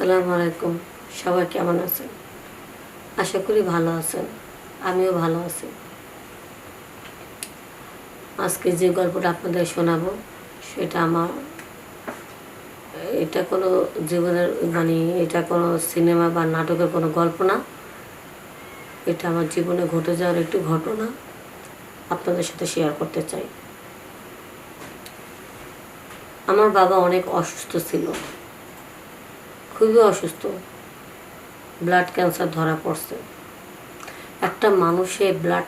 আসসালামু আলাইকুম। সবাই কেমন আছেন? আশা করি ভালো আছেন। আমিও ভালো আছি। আজকে যে গল্পটা আপনাদের শোনাবো, সেটা আমার, এটা কোনো জীবনের মানে এটা কোনো সিনেমা বা নাটকের কোনো গল্প না। এটা আমার জীবনে ঘটে যাওয়ার একটি ঘটনা আপনাদের সাথে শেয়ার করতে চাই। আমার বাবা অনেক অসুস্থ ছিল। খুবই অসুস্থ। ব্লাড ক্যান্সার ধরা পড়ছে। একটা মানুষে ব্লাড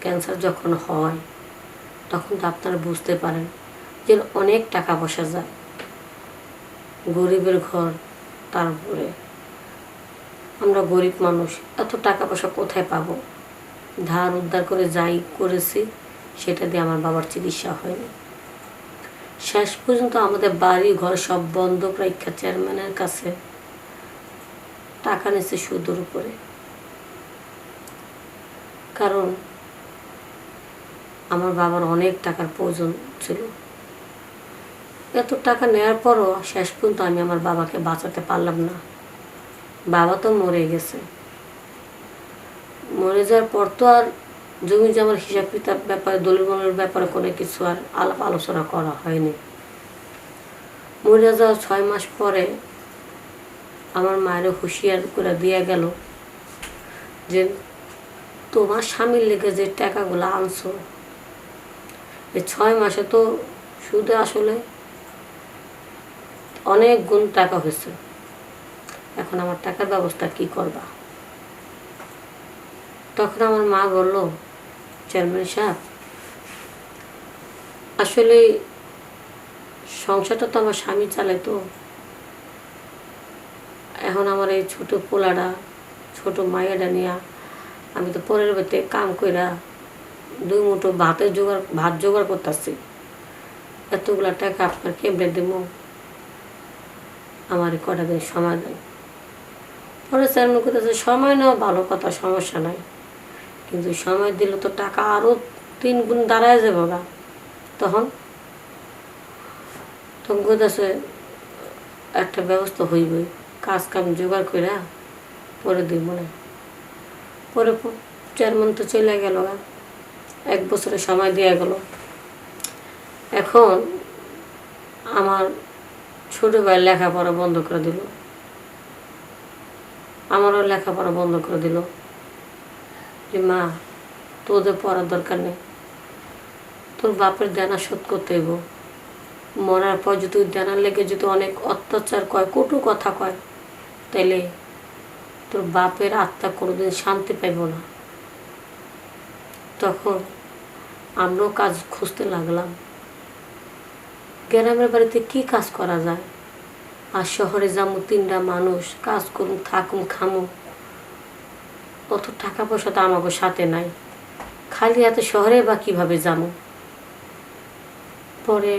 ক্যান্সার যখন হয়, তখন তো আপনারা বুঝতে পারেন যে অনেক টাকা পয়সা যায়। গরিবের ঘর, তারপরে আমরা গরিব মানুষ, এত টাকা পয়সা কোথায় পাবো? ধার উদ্ধার করে যাই করেছি, সেটা দিয়ে আমার বাবার চিকিৎসা হয়নি। শেষ পর্যন্ত আমাদের বাড়ি ঘর সব বন্ধ রাখা চেয়ারম্যানের কাছে। টাকা নিচ্ছে সুদের উপরে। কারণ আমার বাবার অনেক টাকার প্রয়োজন ছিল। এত টাকা নেওয়ার পরও শেষ পর্যন্ত আমি আমার বাবাকে বাঁচাতে পারলাম না। বাবা তো মরে গেছে। মরে যাওয়ার পর তো আর জমি জমার হিসাব কিতাব ব্যাপারে, দলিল ব্যাপারে কোনো কিছু আর আলাপ আলোচনা করা হয়নি। মরে যাওয়ার ছয় মাস পরে আমার মায়ের হুঁশিয়ার করে দিয়ে গেল যে, তোমার স্বামীর লেগে যে টাকাগুলো আনছো, এই ছয় মাসে তো সুদে আসলে অনেক গুণ টাকা হয়েছে। এখন আমার টাকার ব্যবস্থা কি করবা? তখন আমার মা বলল, চেয়ারম্যান সাহেব আসলে সংসারটা তো আমার স্বামী চালায় তো এখন আমার এই ছোট পোলাটা, ছোট মাইয়াটা নিয়া আমি তো পরের বাড়িতে কাম কইরা দুই মুঠো ভাতের জোগাড়, ভাত জোগাড় করতেছি। এতগুলা টাকা আপনার কেমনে দেবো? আমার কটা দিন সময় দেন পরে চেয়ারম্যান করতেছে সময় নেওয়া ভালো কথা, সমস্যা নাই। কিন্তু সময় দিলে তো টাকা আরও তিন গুণ দাঁড়ায় যাবে গা তখন তখন কোথাছে একটা ব্যবস্থা হইবে কাজ কাম জোগাড় করে পরে দিব না। পরে চেয়ারম্যান তো চলে গেল এক বছরের সময় দেওয়া গেল। এখন আমার ছোট ভাই লেখাপড়া বন্ধ করে দিল। আমারও লেখাপড়া বন্ধ করে দিল। যে, মা, তোদের পড়ার দরকার নেই। তোর বাপের দেনা শোধ করতে হইব। মরার পর যদি দেনার লেগে যদি অনেক অত্যাচার কয়, কটু কথা কয় তাইলে তোর বাপের আত্মা কোনোদিন শান্তি পাইব না। তখন আমরাও কাজ খুঁজতে লাগলাম। গ্রামের বাড়িতে কি কাজ করা যায়? আর শহরে যাব তিনটা মানুষ, কাজ করুন থাকুন খামু অত টাকা পয়সা তো আমাকে সাথে নাই। খালি এত শহরে বা কীভাবে যাব পরে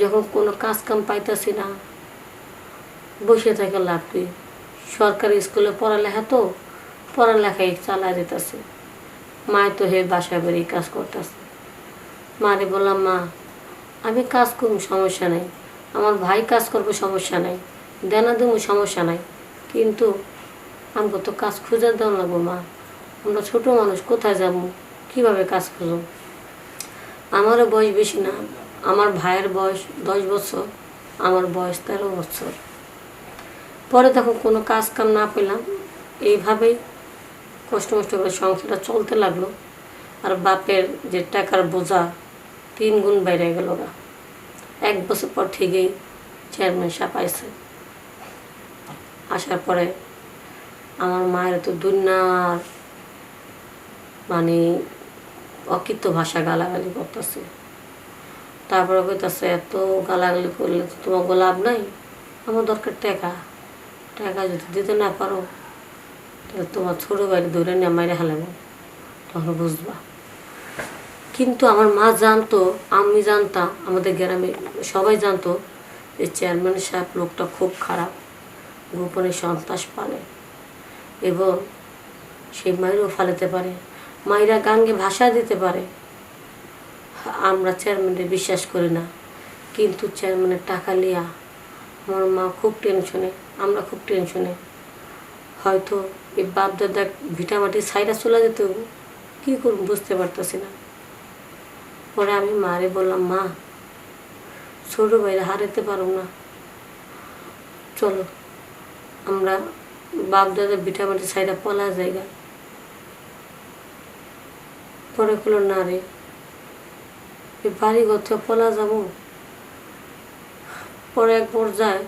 যখন কোনো কাজ কাম পাইতেছি না বসে থাকে লাভ কি? সরকারি স্কুলে পড়ালেখা তো? পড়ালেখাই চালা দিতেছে। মায় তো হে বাসায় বেরিয়ে কাজ করতেছে। মারে বললাম, মা, আমি কাজ করব, সমস্যা নেই। আমার ভাই কাজ করবে, সমস্যা নেই। দেনা দেবো, সমস্যা নাই। কিন্তু আমাকে তো কাজ খুঁজে দেওয়া লাগবো, মা। আমরা ছোটো মানুষ, কোথায় যাব? কীভাবে কাজ খুঁজব আমারও বয়স বেশি না। আমার ভাইয়ের বয়স দশ বছর, আমার বয়স তেরো বছর। পরে তখন কোনো কাজ কাম না পেলাম। এইভাবেই কষ্ট মষ্ট করে সংসারটা চলতে লাগল। আর বাপের যে টাকার বোঝা, তিন গুণ বেড়ে গেল গা। এক বছর পর ঠিকই চেয়ারম্যান সাহেব আইসে আসার পরে আমার মায়ের তো দুনিয়ার মানে অকৃত ভাষা গালাগালি করতেছে। তারপরে কইতাছে, এত গালাগালি করলে তোমার গোলাপ নাই, আমার দরকার টাকা। টাকা যদি দিতে না পারো, তাহলে তোমার ছোটো বাড়ি ধরে নিয়ে মাইরে হালাবো। তখন বুঝবা। কিন্তু আমার মা জানতো, আমি জানতাম, আমাদের গ্রামে সবাই জানতো যে চেয়ারম্যান সাহেব লোকটা খুব খারাপ, গোপনে সন্ত্রাস পালে এবং সেই মায়েরও ফালাতে পারে মায়েরা গাঙ্গে ভাষা দিতে পারে। আমরা চেয়ারম্যানের বিশ্বাস করি না, কিন্তু চেয়ারম্যানের টাকা লিয়া আমার মা খুব টেনশনে আমরা খুব টেনশনে। হয়তো এই বাপ দাদা ভিটামাটি সাইডা চলে যেত কী করব বুঝতে পারতেছি না। পরে আমি মারে বললাম, মা, ছোটো ভাইরা হারাতে পারব না। চলো, আমরা বাপ দাদা ভিটামাটি সাইডা পলা জায়গা। পরে করল না রে এই বাড়ি থেকে পলা যাব। পরে এক পর্যায়ে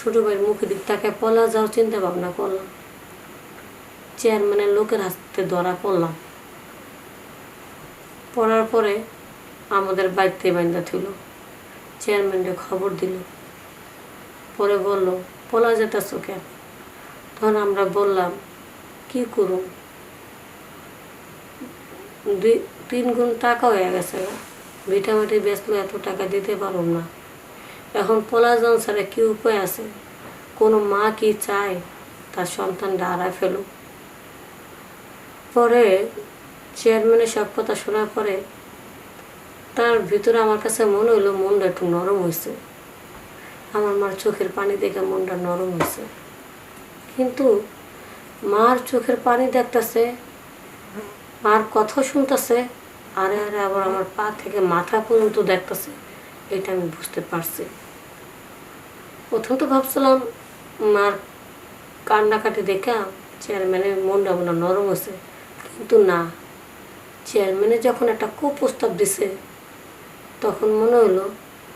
ছোট ভাইয়ের মুখের দিক তাকে পলা যাও চিন্তা ভাবনা করলাম চেয়ারম্যানের লোকের হাতে ধরা পড়লাম। পড়ার পরে আমাদের বাড়িতে বান্ধা ছিল চেয়ারম্যানকে খবর দিল। পরে বলল পলা যেতেছ কেন? তখন আমরা বললাম, কি করুন দুই, তিন গুণ টাকা হয়ে গেছে ভিটামাটি বেচলে এত টাকা দিতে পারব না। এখন পলাজন ছাড়া কি উপায় আছে? কোনো মা কি চায়? তার সন্তানটা হারায় ফেলুক। পরে চেয়ারম্যানের সব কথা শোনার পরে তার ভিতরে আমার কাছে মনে হলো, মনটা একটু নরম হয়েছে। আমার মার চোখের পানি দেখে মনটা নরম হয়েছে। কিন্তু মার চোখের পানি দেখতেছে, মার কথা শুনতেছে, আরে আরে আবার আমার পা থেকে মাথা পর্যন্ত দেখতেছে। এটা আমি বুঝতে পারছি। প্রথম তো ভাবছিলাম, মার কান্নাকাটি দেখা চেয়ারম্যানের মনটা মনে নরম হয়েছে। কিন্তু না, চেয়ারম্যানে যখন একটা কুপ্রস্তাব দিছে, তখন মনে হলো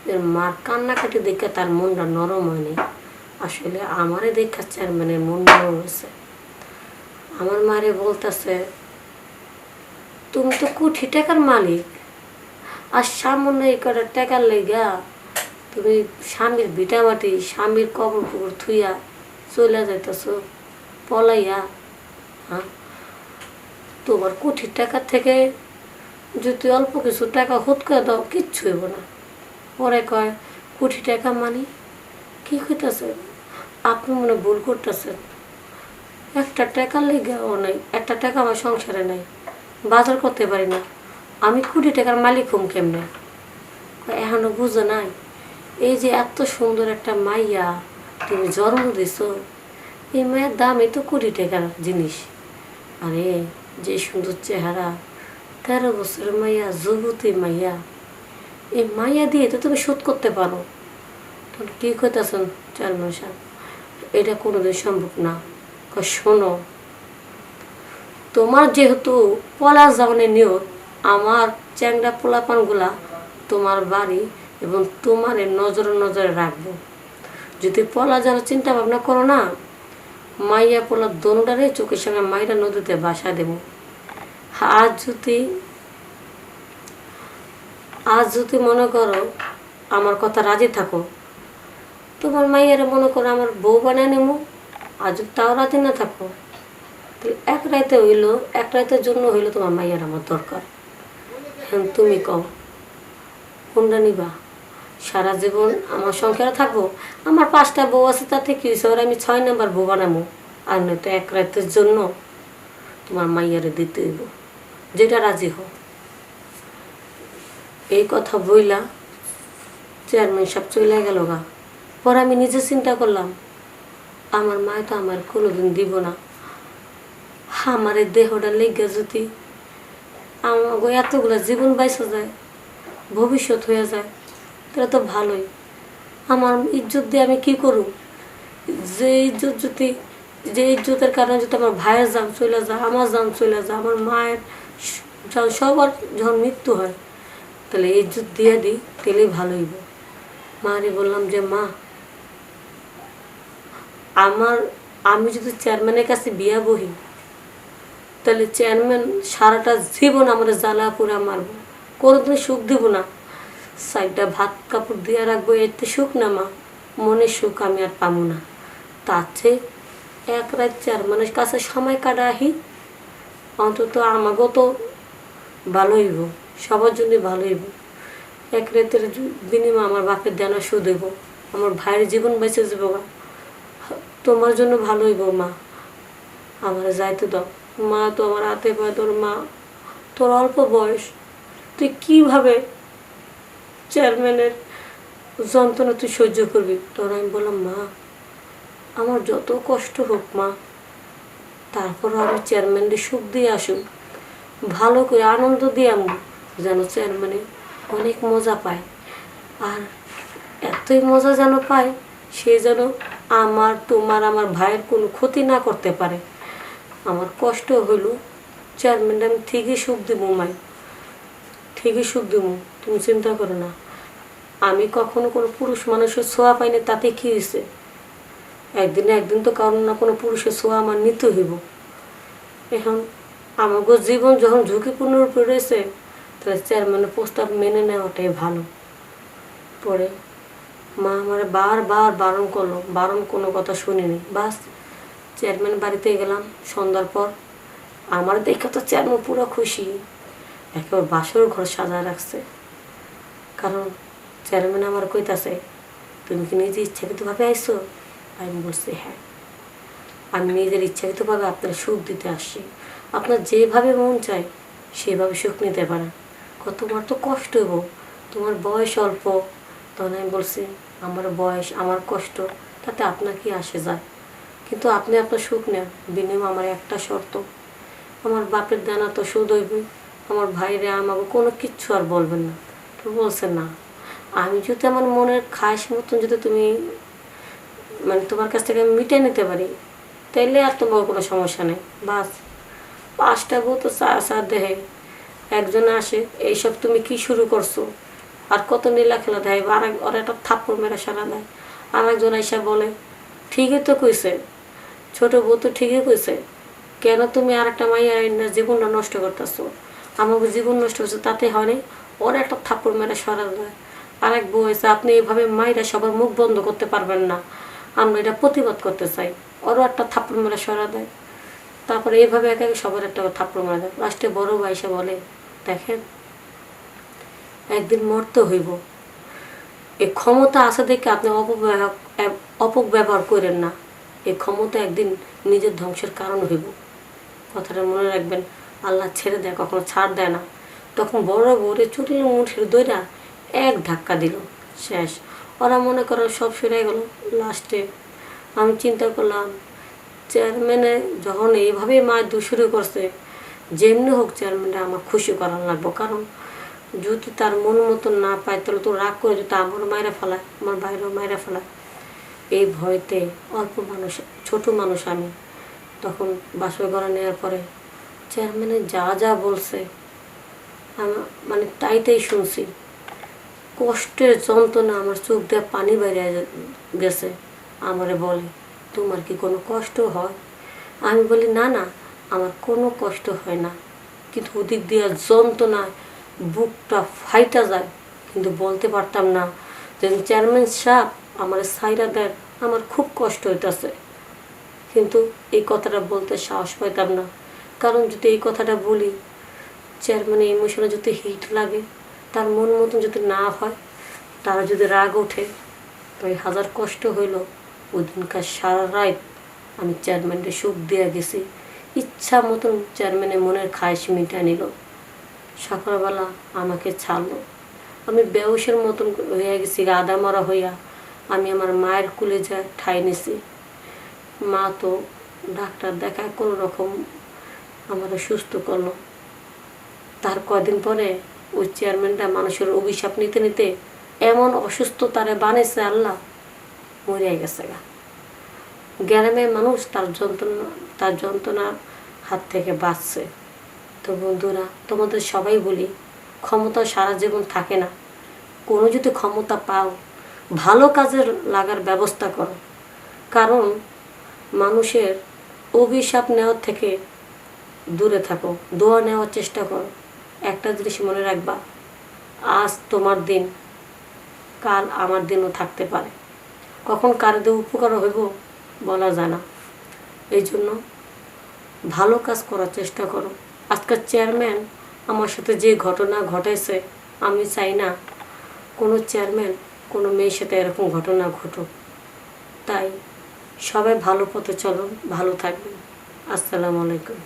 যে মার কান্নাকাটি দেখে তার মনটা নরম হয়নি। আসলে আমারে দেখা চেয়ারম্যানের মন নরম হয়েছে। আমার মারে বলতেছে, তুমি তো কোটি টাকার মালিক আর সামান্য এই কটা টাকার লেগা তুমি স্বামীর ভিটামাটি স্বামীর কবর কবর থুইয়া চলে যাইতেছ, পলাইয়া হ্যাঁ? তোমার কোটি টাকার থেকে যদি অল্প কিছু টাকা হুত করে দাও, কিচ্ছু হইব না। পরে কয় কোটি টাকা মানি? কি কইতেছে? আপনি মনে ভুল করতেছেন। একটা টাকার লেগেও নাই, একটা টাকা আমার সংসারে নাই, বাজার করতে পারি না। আমি কোটি টাকার মালিক হম কেমনে? এখনও বুঝো নাই। এই যে এত সুন্দর একটা মাইয়া, তুমি জন্ম দিছ, এই মায়ের দামই তো কোটি টাকার জিনিস। আরে, যে সুন্দর চেহারা, তেরো বছরের মাইয়া, যুবতী মাইয়া, এই মাইয়া দিয়ে তো তুমি শোধ করতে পারো। তখন কী কইতেছেন চেয়ারম্যান সাহেব? এটা কোনোদিন সম্ভব না। শোনো, তোমার যেহেতু পলাশ যাওয়ানের নিয়ত আমার চ্যাংড়া পোলাপানগুলা তোমার বাড়ি এবং তোমার নজরে নজরে রাখব। যদি পলা যেন চিন্তা ভাবনা করো না, মাইয়া পোলা দোনোটারে চোখের সঙ্গে মাইরা নদীতে বাসা দেব। আজ যদি আজ যদি মনে করো আমার কথা রাজি থাকো, তোমার মাইয়ারে মনে করো আমার বউ বানায় নেব যদি তাও রাজি না থাকো এক রাইতে হইল, এক রাইতের জন্য হইল তোমার মাইয়ার আমার দরকার। হ্যাঁ তুমি কও। কোনটা নিবা? সারা জীবন আমার সংসারে থাকব? আমার পাঁচটা বউ আছে, তাতে কি হয়েছে ওরা আমি ছয় নাম্বার বউ বানাবো আর নয়তো এক রাতের জন্য তোমার মাইয়ারে দিতে হইব। যেটা রাজি হও। এই কথা বইলা চেয়ারম্যান সব চলে গেল গা। পরে আমি নিজে চিন্তা করলাম, আমার মায় তো আমার কোনোদিন দিব না। আমার দেহটা লেগে যদি আমার এতগুলো জীবন বাইসা যায়, ভবিষ্যৎ হয়ে যায়, তাহলে তো ভালোই। আমার ইজ্জত দিয়ে আমি কি করব যে ইজ্জত যদি যে ইজ্জতের কারণে যদি আমার ভাইয়ের জান চলে যায়, আমার জান চলে যায়, আমার মায়ের সবার যখন মৃত্যু হয়, তাহলে ইজ্জত দিয়ে দিই তাহলেই ভালো হইব। মারে বললাম যে, মা, আমার আমি যদি চেয়ারম্যানের কাছে বিয়া বহি তাহলে চেয়ারম্যান সারাটা জীবন আমার জ্বালা পুরা মারবো। কোনোদিন সুখ দিব না। সাইডটা ভাত কাপড় দিয়ে রাখব এতে সুখ না মা। মনের সুখ আমি আর পাবো না। তার চেয়ে এক রাত চেয়ারম্যানের কাছে সময় কাটাহি, অন্তত আমাকেও তো ভালো হইব সবার জন্য ভালো হইব এক রাতের বিনিময় আমার বাপের দেনা শোধ হইব, আমার ভাইয়ের জীবন বেঁচে যাব তোমার জন্য ভালো হইব মা। আমার যাইতে দাও। মা তো আমার হাতে পায় তোর মা, তোর অল্প বয়স, তুই কীভাবে চেয়ারম্যানের যন্ত্রণা তুই সহ্য করবি? তখন আমি বললাম, মা, আমার যত কষ্ট হোক, মা তারপরও আমি চেয়ারম্যানকে সুখ দিয়ে আসুন, ভালো করে আনন্দ দিয়ে আমি যেন চেয়ারম্যানে অনেক মজা পায়। আর এতই মজা যেন পায়, সে যেন আমার, তোমার, আমার ভাইয়ের কোনো ক্ষতি না করতে পারে। আমার কষ্ট হইল চেয়ারম্যান আমি ঠিকই সুখ দিব, মাই। ঠিকই সুখ দিব। তুমি চিন্তা করো না। আমি কখনো কোনো পুরুষ মানুষের ছোঁয়া পাইনি, তাতে কী হয়েছে? একদিন একদিন তো কারণ না কোনো পুরুষের ছোঁয়া আমার নিতে হইব। এখন আমাকে জীবন যখন ঝুঁকিপূর্ণ রূপে রয়েছে, তাহলে চেয়ারম্যানের প্রস্তাব মেনে নেওয়াটাই ভালো। পরে মা আমার বারবার বারণ করল, বারণ কোনো কথা শুনিনি। বাস চেয়ারম্যান বাড়িতে গেলাম, সন্ধ্যার পর। আমার দেখে তো চেয়ারম্যান পুরো খুশি। একেবারে বাসর ঘর সাজায় রাখছে। কারণ চেয়ারম্যান আমার কইতাছে, তুমি কি নিজে ইচ্ছাকৃতভাবে আইসো আমি বলছি হ্যাঁ। আমি নিজের ইচ্ছাকৃতভাবে আপনার সুখ দিতে আসছি। আপনার যেভাবে মন চায়, সেভাবে সুখ নিতে পারেন। কত তোমার তো কষ্ট হইব তোমার বয়স অল্প। তখন আমি বলছি, আমার বয়স, আমার কষ্ট, তাতে আপনার কি আসে যায়? কিন্তু আপনি আপনার সুখ নেন। বিনিময় আমার একটা শর্ত, আমার বাপের দানা তো সুদ হইবে, আমার ভাইরে আমাকে কোনো কিচ্ছু আর বলবেন না। তো বলছে না। আমি যদি আমার মনের খাস মতন যদি তুমি মানে তোমার কাছ থেকে আমি মিটে নিতে পারি, তাইলে আর তোমার কোনো সমস্যা নেই। বাস। পাঁচটা বউ তো চা চা দেহে। একজন আসে, এইসব তুমি কি শুরু করছ? আর কত নীলা খেলা দেয়? আর একটা থাপ্পড় মেরা সারা দেয়? আর একজন এসে বলে, ঠিকই তো কইছে। ছোট বউ তো ঠিকই কইছে, কেন তুমি আর একটা মাইয়া না, জীবনটা নষ্ট করতেছো? আমাকে জীবন নষ্ট হচ্ছে তাতে হয়নি ওর একটা থাপ্পড় মেরে সরা দেয় আরেক বউ হয়েছে, আপনি এইভাবে মায়েরা সবার মুখ বন্ধ করতে পারবেন না, আমরা এটা প্রতিবাদ করতে চাই। ওরও একটা থাপ্পড় মেরে সরা দেয় তারপরে এইভাবে একে সবার একটা থাপ্পড় মেরে দেয় লাস্টে বড় ভাই এসে বলে, দেখেন, একদিন মরতে হইব। এই ক্ষমতা আছে দেখে আপনি অপব্যবহার অপব্যবহার করেন না। এই ক্ষমতা একদিন নিজের ধ্বংসের কারণ হইব। কথাটা মনে রাখবেন, আল্লাহ ছেড়ে দেয়, কখনো ছাড় দেয় না। তখন বড় বড় চুটির মুঠির দইরা এক ধাক্কা দিল, শেষ। ওরা মনে করো সব সরে গেল, লাস্টে। আমি চিন্তা করলাম, চেয়ারম্যানে যখন এইভাবেই মাছ দু শুরু করছে, যেমনি হোক চেয়ারম্যানটা আমার খুশি করার লাগবো, কারণ যদি তার মন মতন না পায়, তাহলে তো রাগ করে যদি আমার মায়েরা ফেলায়, আমার বাইরেও মায়েরা ফেলায়। এই ভয়তে অল্প মানুষ, ছোট মানুষ আমি। তখন বাসর ঘরে নেওয়ার পরে চেয়ারম্যানে যা যা বলছে মানে তাই তাই শুনছি। কষ্টের যন্ত্রণা আমার চোখ দিয়ে পানি বাইরে গেছে। আমারে বলে, তোমার কি কোনো কষ্ট হয়? আমি বলি, না না, আমার কোনো কষ্ট হয় না। কিন্তু ওদিক দিয়ে যন্ত্রণায় বুকটা ফাইটা যায়। কিন্তু বলতে পারতাম না যে চেয়ারম্যান সাহেব আমার সাইরা দেন আমার খুব কষ্ট হইতেছে। কিন্তু এই কথাটা বলতে সাহস পাইতাম না। কারণ যদি এই কথাটা বলি, চেয়ারম্যানের ইমোশনে যদি হিট লাগে, তার মন মতন যদি না হয়, তারা যদি রাগ ওঠে, তো এই হাজার কষ্ট হইল। ওই দিনকার সারা রাত আমি চেয়ারম্যানকে সুখ দিয়ে গেছি। ইচ্ছা মতন চেয়ারম্যানের মনের খায়স মিটা নিল। সকালবেলা আমাকে ছাড়লো। আমি বেউসের মতন হয়ে গেছি আদা মরা হইয়া। আমি আমার মায়ের কুলে যা ঠাই নিছি। মা তো ডাক্তার দেখায় কোনো রকম আমার সুস্থ করল। তার কদিন পরে ওই চেয়ারম্যানটা মানুষের অভিশাপ নিতে নিতে এমন অসুস্থ তারে বানাইছে আল্লাহ মরিয়া গেছে গা। গ্রামের মানুষ তার যন্ত্রণা, তার যন্ত্রণার হাত থেকে বাঁচছে। তো বন্ধুরা, তোমাদের সবাই বলি, ক্ষমতা সারা জীবন থাকে না। কোনো যদি ক্ষমতা পাও ভালো কাজে লাগার ব্যবস্থা করো। কারণ মানুষের অভিশাপ নেওয়ার থেকে দূরে থাকো, দোয়া নেওয়ার চেষ্টা করো। একটা জিনিস মনে রাখবা, আজ তোমার দিন, কাল আমার দিনও থাকতে পারে। কখন কার দিয়ে উপকার হইব বলা যায় না। এই জন্য ভালো কাজ করার চেষ্টা করো। আজকের চেয়ারম্যান আমার সাথে যে ঘটনা ঘটাইছে আমি চাই না কোনো চেয়ারম্যান কোনো মেয়ের সাথে এরকম ঘটনা ঘটুক। তাই সবাই ভালো পথে চলো, ভালো থাকবে আসসালামু আলাইকুম।